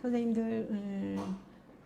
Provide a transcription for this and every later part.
선생님들 음,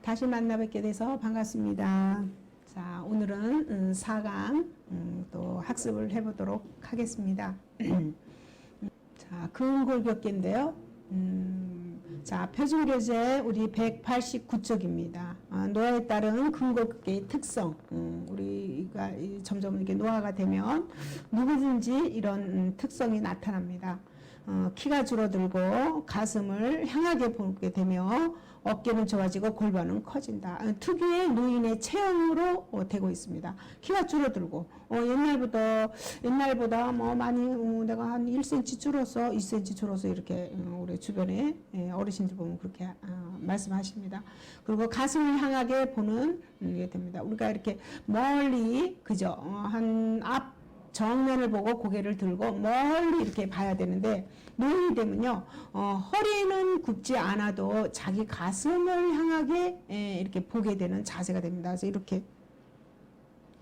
다시 만나 뵙게 돼서 반갑습니다. 자 오늘은 음, 4강 음, 또 학습을 해보도록 하겠습니다. 자 근골격계인데요. 음, 자 표준교재 우리 189쪽입니다. 아, 노화에 따른 근골격계의 특성 음, 우리가 이 점점 이렇게 노화가 되면 누구든지 이런 음, 특성이 나타납니다. 어, 키가 줄어들고 가슴을 향하게 보게 되며 어깨는 좁아지고 골반은 커진다. 어, 특유의 노인의 체형으로 어, 되고 있습니다. 키가 줄어들고 어, 옛날보다 옛날보다 뭐 많이 어, 내가 한 1cm 줄어서 2cm 줄어서 이렇게 어, 우리 주변에 예, 어르신들 보면 그렇게 어, 말씀하십니다. 그리고 가슴을 향하게 보는 음, 게 됩니다. 우리가 이렇게 멀리 그죠 어, 한앞 정면을 보고 고개를 들고 멀리 이렇게 봐야 되는데 노인이 되면요 어, 허리는 굽지 않아도 자기 가슴을 향하게 에, 이렇게 보게 되는 자세가 됩니다. 그래서 이렇게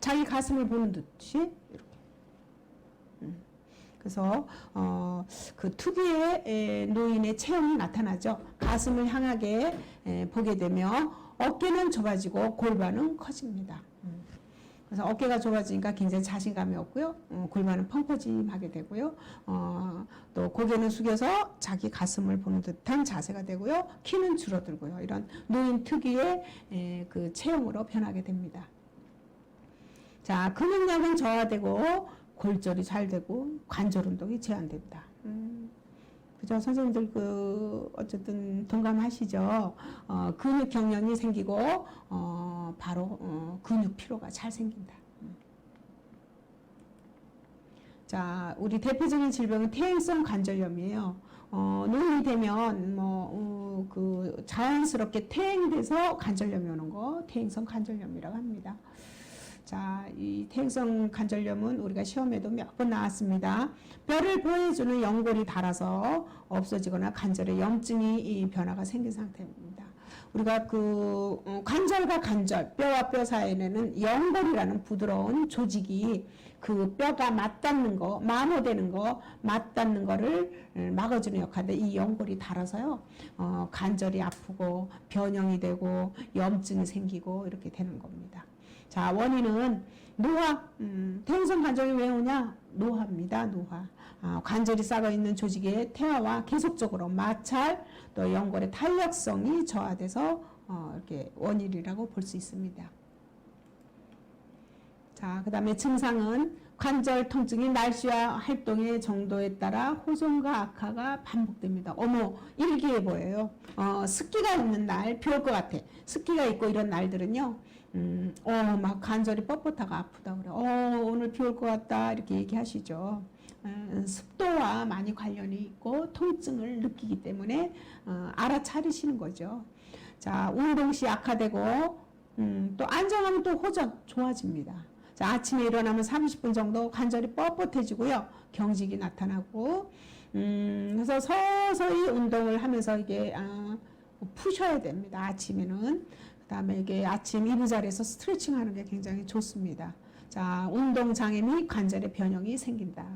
자기 가슴을 보는 듯이 이렇게. 음. 그래서 어, 그 특유의 에, 노인의 체형이 나타나죠. 가슴을 향하게 에, 보게 되며 어깨는 좁아지고 골반은 커집니다. 음. 그래서 어깨가 좁아지니까 굉장히 자신감이 없고요. 어, 골반은 펑퍼짐하게 되고요. 어, 또 고개는 숙여서 자기 가슴을 보는 듯한 자세가 되고요. 키는 줄어들고요. 이런 노인 특유의 에, 그 체형으로 변하게 됩니다. 자, 근육량은 저하되고 골절이 잘 되고 관절 운동이 제한됩니다. 음, 그죠? 선생님들 그 어쨌든 동감하시죠? 어, 근육 경련이 생기고 어, 바로 어, 근육 피로가 잘 생긴다. 음. 자, 우리 대표적인 질병은 퇴행성 관절염이에요. 어, 노인이 되면 뭐, 어, 그 자연스럽게 퇴행돼서 관절염이 오는 거 퇴행성 관절염이라고 합니다. 자, 이 퇴행성 관절염은 우리가 시험에도 몇 번 나왔습니다. 뼈를 보호해주는 연골이 닳아서 없어지거나 관절에 염증이 이 변화가 생긴 상태입니다. 우리가 그 어, 관절과 관절, 뼈와 뼈 사이에는 연골이라는 부드러운 조직이 그 뼈가 맞닿는 거, 마모되는 거, 맞닿는 거를 막아주는 역할인데 이 연골이 닳아서요, 어, 관절이 아프고 변형이 되고 염증이 생기고 이렇게 되는 겁니다. 자, 원인은 노화, 음, 퇴행성 관절이 왜 오냐? 노화입니다, 노화. 아, 관절이 썩어 있는 조직의 퇴화와 계속적으로 마찰, 또 연골의 탄력성이 저하돼서 어, 이렇게 원인이라고 볼 수 있습니다. 자, 그 다음에 증상은 관절 통증이 날씨와 활동의 정도에 따라 호전과 악화가 반복됩니다. 어머, 일기에 보여요. 어, 습기가 있는 날, 비 올 것 같아. 습기가 있고 이런 날들은요, 음, 어, 막 관절이 뻣뻣하고 아프다 그래. 어, 오늘 비 올 것 같다. 이렇게 얘기하시죠. 음, 습도와 많이 관련이 있고 통증을 느끼기 때문에 어, 알아차리시는 거죠. 자, 운동 시 악화되고 음, 또 안정하면 또 호전 좋아집니다. 자, 아침에 일어나면 30분 정도 관절이 뻣뻣해지고요. 경직이 나타나고 음, 그래서 서서히 운동을 하면서 이게 아, 푸셔야 됩니다. 아침에는. 그다음에 이게 아침 이부자리에서 스트레칭 하는 게 굉장히 좋습니다. 자, 운동 장애 및 관절의 변형이 생긴다.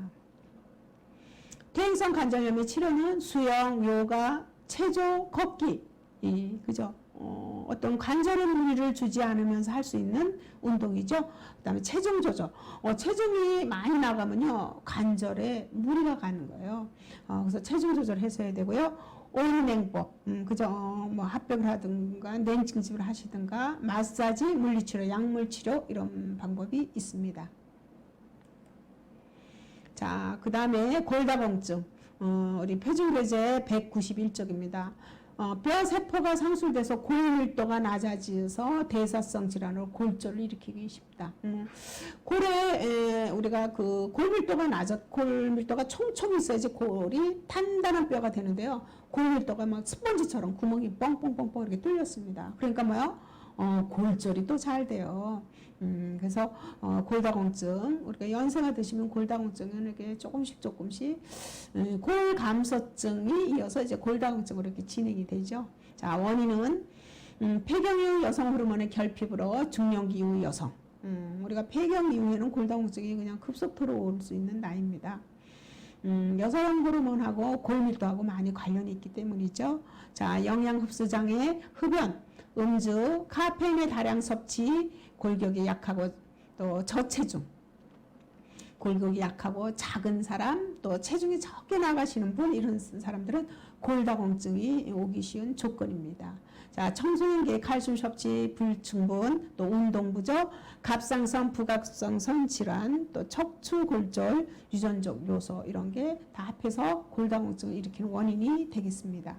퇴행성 관절염의 치료는 수영, 요가, 체조, 걷기, 이 그죠? 어, 어떤 관절에 무리를 주지 않으면서 할 수 있는 운동이죠. 그다음에 체중 조절. 어, 체중이 많이 나가면요 관절에 무리가 가는 거예요. 어, 그래서 체중 조절 해서 해야 되고요. 온냉법, 음, 그죠? 어, 뭐 합병을 하든가 냉증집을 하시든가 마사지, 물리치료, 약물치료 이런 방법이 있습니다. 자, 그 다음에 골다공증. 어, 우리 표준교재 191쪽입니다. 어, 뼈 세포가 상술돼서 골밀도가 낮아져서 대사성 질환으로 골절을 일으키기 쉽다. 음, 골에 에, 우리가 그 골밀도가 낮아 골밀도가 총총 있어야지 골이 단단한 뼈가 되는데요. 골밀도가 막 스펀지처럼 구멍이 뻥뻥뻥뻥 이렇게 뚫렸습니다. 그러니까 뭐요? 어, 골절이 또 잘 돼요. 음, 그래서 어, 골다공증 우리가 연세가 드시면 골다공증은 이렇게 조금씩 조금씩 음, 골감소증이 이어서 이제 골다공증으로 이렇게 진행이 되죠. 자 원인은 음, 폐경 이후 여성 호르몬의 결핍으로 중년기 이후 여성. 음, 우리가 폐경 이후에는 골다공증이 그냥 급속도로 올 수 있는 나이입니다. 음, 여성 호르몬하고 골밀도하고 많이 관련이 있기 때문이죠. 자, 영양 흡수 장애, 흡연, 음주, 카페인의 다량 섭취, 골격이 약하고 또 저체중, 골격이 약하고 작은 사람, 또 체중이 적게 나가시는 분 이런 사람들은 골다공증이 오기 쉬운 조건입니다. 자, 청소년기의 칼슘 섭취 불충분, 또 운동 부족, 갑상선, 부갑상선 질환, 또 척추 골절, 유전적 요소 이런 게 다 합해서 골다공증을 일으키는 원인이 되겠습니다.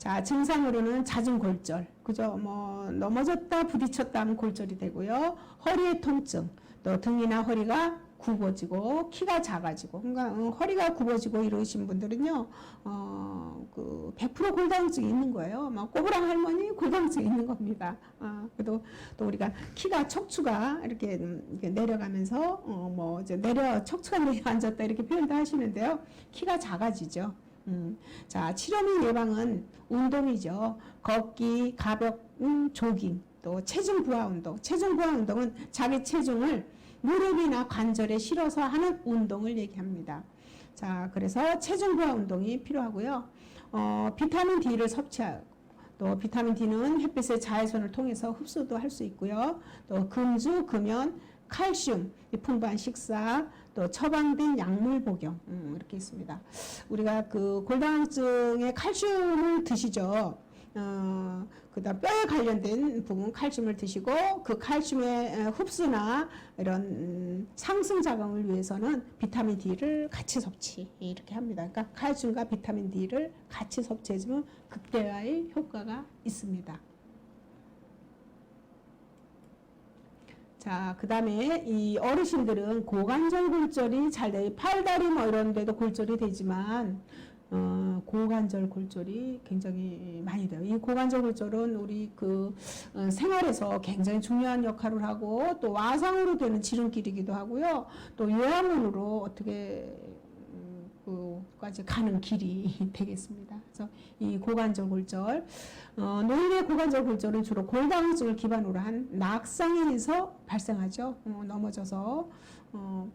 자, 증상으로는 잦은 골절, 그죠? 뭐 넘어졌다 부딪혔다 하면 골절이 되고요. 허리의 통증, 또 등이나 허리가 굽어지고 키가 작아지고 그러니까 어, 허리가 굽어지고 이러신 분들은요 어 그 100% 골다공증이 있는 거예요. 막 꼬부랑 할머니 골다공증이 있는 겁니다. 아 그래도 또 우리가 키가 척추가 이렇게, 음, 이렇게 내려가면서 어 뭐 이제 내려 척추가 내려앉았다 이렇게 표현도 하시는데요. 키가 작아지죠 음, 자 치료 및 예방은 운동이죠 걷기 가볍은 조깅 또 체중 부하 운동 체중 부하 운동은 자기 체중을 무릎이나 관절에 실어서 하는 운동을 얘기합니다. 자, 그래서 체중 부하 운동이 필요하고요. 어, 비타민 D를 섭취하고 또 비타민 D는 햇빛의 자외선을 통해서 흡수도 할 수 있고요. 또 금주, 금연, 칼슘, 풍부한 식사, 또 처방된 약물 복용 음, 이렇게 있습니다. 우리가 그 골다공증에 칼슘을 드시죠. 어, 그다음 뼈에 관련된 부분 칼슘을 드시고 그 칼슘의 흡수나 이런 음, 상승 작용을 위해서는 비타민 D를 같이 섭취 이렇게 합니다. 그러니까 칼슘과 비타민 D를 같이 섭취해주면 극대화의 효과가 있습니다. 자, 그 다음에 이 어르신들은 고관절 골절이 잘 돼요. 팔다리 뭐 이런 데도 골절이 되지만, 어, 고관절 골절이 굉장히 많이 돼요. 이 고관절 골절은 우리 그 어, 생활에서 굉장히 중요한 역할을 하고 또 와상으로 되는 지름길이기도 하고요. 또 요양원으로 어떻게 음, 그까지 가는 길이 되겠습니다. 그래서 이 고관절 골절, 어, 노인의 고관절 골절은 주로 골다공증을 기반으로 한 낙상에서 발생하죠. 어, 넘어져서. 어,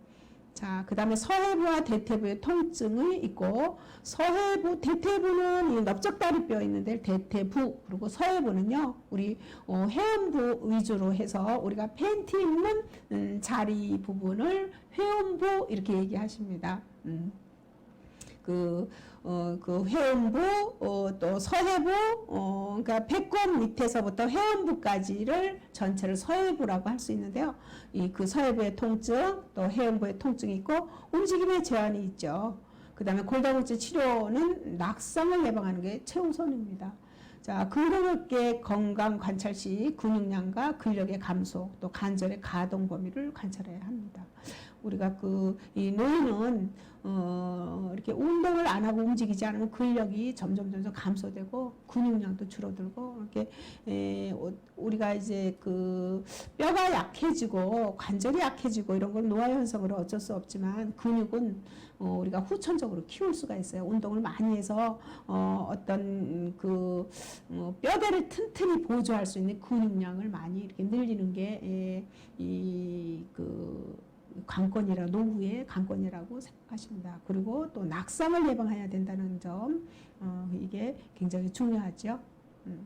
자, 그 다음에 서해부와 대퇴부의 통증이 있고, 서해부, 대퇴부는 이 넓적다리뼈 있는데, 대퇴부, 그리고 서해부는요, 우리, 어, 해음부 위주로 해서 우리가 팬티 입는 음, 자리 부분을 회음부 이렇게 얘기하십니다. 음. 그, 어, 그 회음부, 어, 또 서해부, 어, 그러니까 배꼽 밑에서부터 회음부까지를 전체를 서해부라고 할 수 있는데요. 이 그 서해부의 통증, 또 회음부의 통증이 있고, 움직임의 제한이 있죠. 그 다음에 골다공증 치료는 낙상을 예방하는 게 최우선입니다. 자, 근육의 건강 관찰 시 근육량과 근력의 감소, 또 관절의 가동 범위를 관찰해야 합니다. 우리가 그이 노인은 어 이렇게 운동을 안 하고 움직이지 않으면 근력이 점점 점점 감소되고 근육량도 줄어들고 이렇게 에 우리가 이제 그 뼈가 약해지고 관절이 약해지고 이런 건 노화 현상으로 어쩔 수 없지만 근육은 어 우리가 후천적으로 키울 수가 있어요. 운동을 많이 해서 어 어떤 그 어, 뼈대를 튼튼히 보조할 수 있는 근육량을 많이 이렇게 늘리는 게 이그 강권이라 노후의 강권이라고 생각하십니다. 그리고 또 낙상을 예방해야 된다는 점 어, 이게 굉장히 중요하죠. 음.